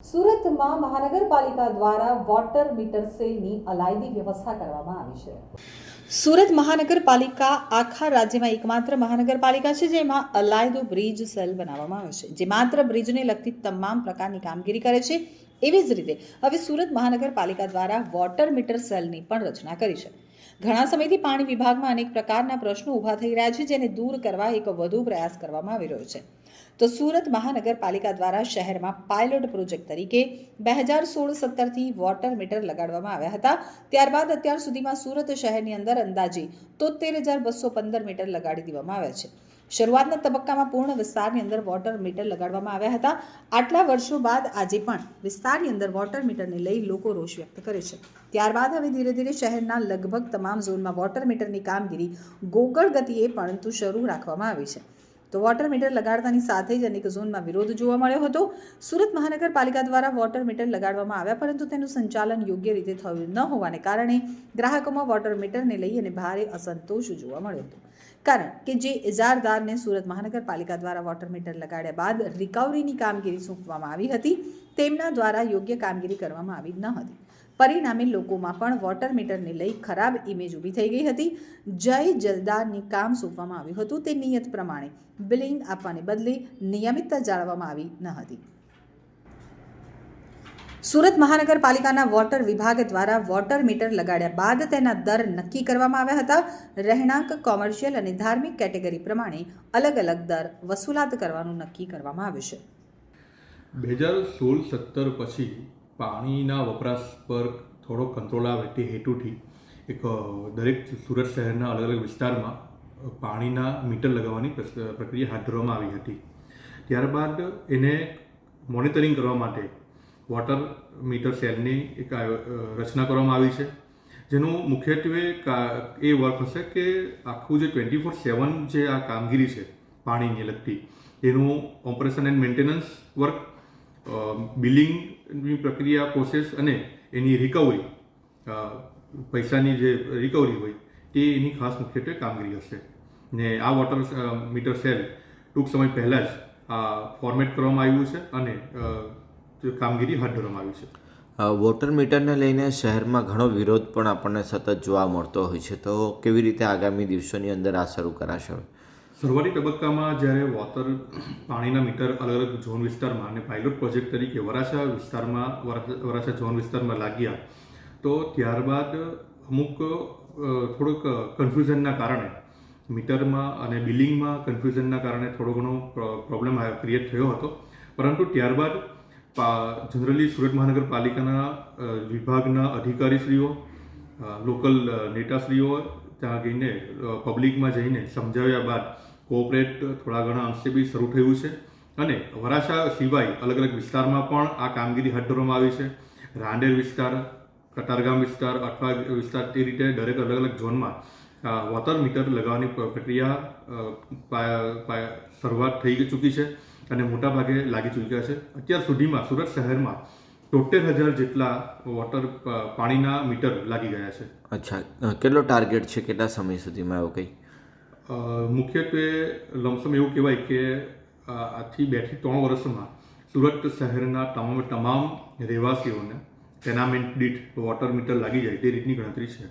સુરતમાં મહાનગરપાલિકા દ્વારા વોટર મીટર સેલની અલાયદી વ્યવસ્થા કરવામાં આવી છે. સુરત મહાનગરપાલિકા આખા રાજ્યમાં એકમાત્ર મહાનગરપાલિકા છે જેમાં અલાયદો બ્રિજ સેલ બનાવવામાં આવ્યો છે, જે માત્ર બ્રિજને લગતી તમામ પ્રકારની કામગીરી કરે છે. એવી જ રીતે હવે સુરત મહાનગરપાલિકા દ્વારા વોટર મીટર સેલની પણ રચના કરી છે. ઘણા સમયથી પાણી વિભાગમાં અનેક પ્રકારના પ્રશ્નો ઊભા થઈ રહ્યા છે, જેને દૂર કરવા એક વધુ પ્રયાસ કરવામાં આવી રહ્યો છે. તો સુરત મહાનગરપાલિકા દ્વારા શહેરમાં પાયલોટ પ્રોજેક્ટ તરીકે બે હજાર સોળ સત્તરથી વોટર મીટર લગાડવામાં આવ્યા હતા. ત્યારબાદ અત્યાર સુધીમાં સુરત શહેરની અંદર અંદાજે તોતેર હજાર બસો પંદર મીટર લગાડી દેવામાં આવ્યા છે. શરૂઆતના તબક્કામાં પૂર્ણ વિસ્તારની અંદર વોટર મીટર લગાડવામાં આવ્યા હતા. આટલા વર્ષો બાદ આજે પણ વિસ્તારની અંદર વોટર મીટરને લઈ લોકો રોષ વ્યક્ત કરે છે. ત્યારબાદ હવે ધીરે ધીરે શહેરના લગભગ તમામ ઝોનમાં વોટર મીટરની કામગીરી ગોકળ ગતિએ પરંતુ શરૂ રાખવામાં આવી છે. તો વોટર મીટર લગાડતાની સાથે જ અનેક ઝોનમાં વિરોધ જોવા મળ્યો હતો. સુરત મહાનગરપાલિકા દ્વારા વોટર મીટર લગાડવામાં આવ્યા, પરંતુ તેનું સંચાલન યોગ્ય રીતે થયું ન હોવાને કારણે ગ્રાહકોમાં વોટર મીટરને લઈ અને ભારે અસંતોષ જોવા મળ્યો હતો. કારણ કે જે ઇજારદારને સુરત મહાનગરપાલિકા દ્વારા વોટર મીટર લગાડ્યા બાદ રિકવરીની કામગીરી સોંપવામાં આવી હતી, તેમના દ્વારા યોગ્ય કામગીરી કરવામાં આવી ન હતી. પરિણામે લોકોમાં પણ વોટર મીટરને લઈ ખરાબ ઇમેજ ઊભી થઈ ગઈ હતી. જય જલદારની કામ સોંપવામાં આવ્યું હતું તે નિયત પ્રમાણે. બિલિંગ આપવાને બદલે નિયમિતતા જાળવવામાં આવી ન હતી. સુરત મહાનગરપાલિકાના વોટર વિભાગ દ્વારા વોટર મીટર લગાડ્યા બાદ તેના દર નક્કી કરવામાં આવ્યા હતા. રહેણાંક, કોમર્શિયલ અને ધાર્મિક કેટેગરી પ્રમાણે અલગ અલગ દર વસૂલાત કરવાનું નક્કી કરવામાં આવ્યું છે. બે હજાર સોળ સત્તર પછી પાણીના વપરાશ પર થોડો કંટ્રોલ આવે તે હેતુથી એક દરેક સુરત શહેરના અલગ અલગ વિસ્તારમાં પાણીના મીટર લગાવવાની પ્રક્રિયા હાથ ધરવામાં આવી હતી. ત્યારબાદ એને મોનિટરિંગ કરવા માટે વોટર મીટર સેલની એક રચના કરવામાં આવી છે. જેનું મુખ્યત્વે એ વર્ક હશે કે આખું જે ટ્વેન્ટી ફોર સેવન જે આ કામગીરી છે, પાણીને લગતી, એનું ઓપરેશન એન્ડ મેન્ટેનન્સ વર્ક બિલિંગની પ્રક્રિયા પ્રોસેસ અને એની રિકવરી પૈસાની જે રિકવરી હોય તે એની ખાસ મુખ્યત્વે કામગીરી હશે. ને આ વોટર મીટર સેલ ટૂંક સમય પહેલાં જ ફોર્મેટ કરવામાં આવ્યું છે અને કામગીરી હાથ ધરવામાં આવી છે. વોટર મીટરને લઈને શહેરમાં ઘણો વિરોધ પણ આપણને સતત જોવા મળતો હોય છે. તો કેવી રીતે આગામી દિવસોની અંદર આ શરૂ કરાશે? શરૂઆતી તબક્કામાં જ્યારે વોટર પાણીના મીટર અલગ અલગ ઝોન વિસ્તારમાં અને પાયલોટ પ્રોજેક્ટ તરીકે વરાછા વિસ્તારમાં વરાછા ઝોન વિસ્તારમાં લાગ્યા તો ત્યારબાદ અમુક થોડુંક કન્ફ્યુઝનના કારણે મીટરમાં અને બિલિંગમાં કન્ફ્યુઝનના કારણે થોડો ઘણો પ્રોબ્લેમ ક્રિએટ થયો હતો. પરંતુ ત્યારબાદ જનરલી સુરત મહાનગરપાલિકાના વિભાગના અધિકારીશ્રીઓ લોકલ નેતાશ્રીઓ, ત્યાં જઈને પબ્લિકમાં જઈને સમજાવ્યા બાદ કોઓપરેટ થોડા ઘણા અંશે બી શરૂ થયું છે. અને વરાછા સિવાય અલગ અલગ વિસ્તારમાં પણ આ કામગીરી હાથ ધરવામાં આવી છે. રાંદેર વિસ્તાર કતારગામ વિસ્તાર, અઠવા વિસ્તાર, તે રીતે દરેક અલગ અલગ ઝોનમાં વોટર મીટર લગાવવાની પ્રક્રિયા શરૂઆત થઈ ચૂકી છે. અને મોટાભાગે લાગી ચૂક્યા છે. અત્યાર સુધીમાં સુરત શહેરમાં તોતેર હજાર જેટલા વોટર પાણીના મીટર લાગી ગયા છે. અચ્છા. કેટલો ટાર્ગેટ છે? કેટલા સમય સુધીમાં એવું કંઈ? મુખ્યત્વે લમસમ એવું કહેવાય કે આથી આજથી બેથી ત્રણ વર્ષમાં સુરત શહેરના તમામ તમામ રહેવાસીઓને ટેનામેન્ટ દીઠ વોટર મીટર લાગી જાય તે રીતની ગણતરી છે.